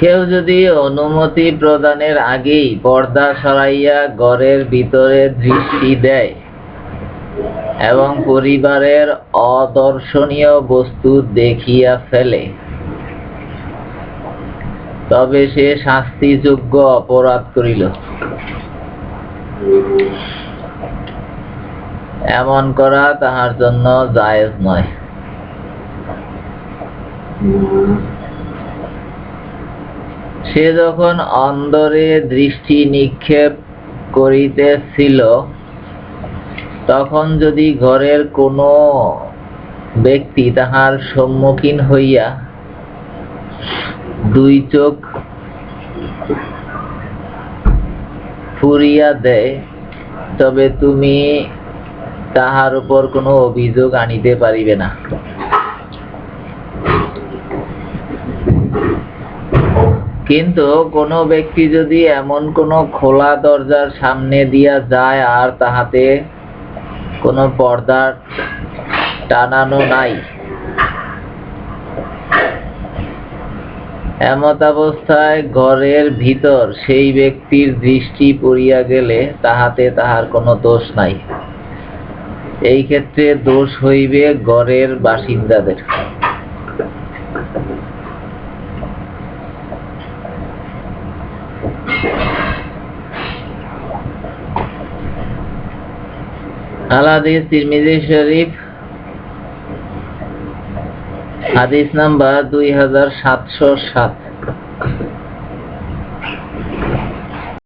কেউ যদি অনুমতি প্রদানের আগেই পর্দা সরাইয়া ঘরের ভিতরে দৃষ্টি দেয় এবং পরিবারের অদর্শনীয় বস্তু দেখিয়া ফেলে, তবে সে শাস্তিযোগ্য অপরাধ করিল। এমন করা তাহার জন্য জায়েজ নয়। সে যখন অন্দরে দৃষ্টি নিক্ষেপ করিতেছিল, তখন যদি ঘরের কোনো ব্যক্তি তাহার সম্মুখীন হইয়া দুই চোখ ফুরিয়া দেয়, তবে তুমি তাহার উপর কোনো অভিযোগ আনিতে পারিবে না। কিন্তু কোনো ব্যক্তি যদি এমন কোনো খোলা দরজার সামনে দিয়া যায় আর তাহাতে কোনো পর্দা টানানো নাই। এমত অবস্থায় ঘরের ভিতর সেই ব্যক্তির দৃষ্টি পড়িয়া গেলে তাহাতে তাহার কোনো দোষ নাই। এই ক্ষেত্রে দোষ হইবে ঘরের বাসিন্দাদের। আলাদিস তিরমিজি শরীফ হাদিস নাম্বার দুই হাজার সাতশো সাত।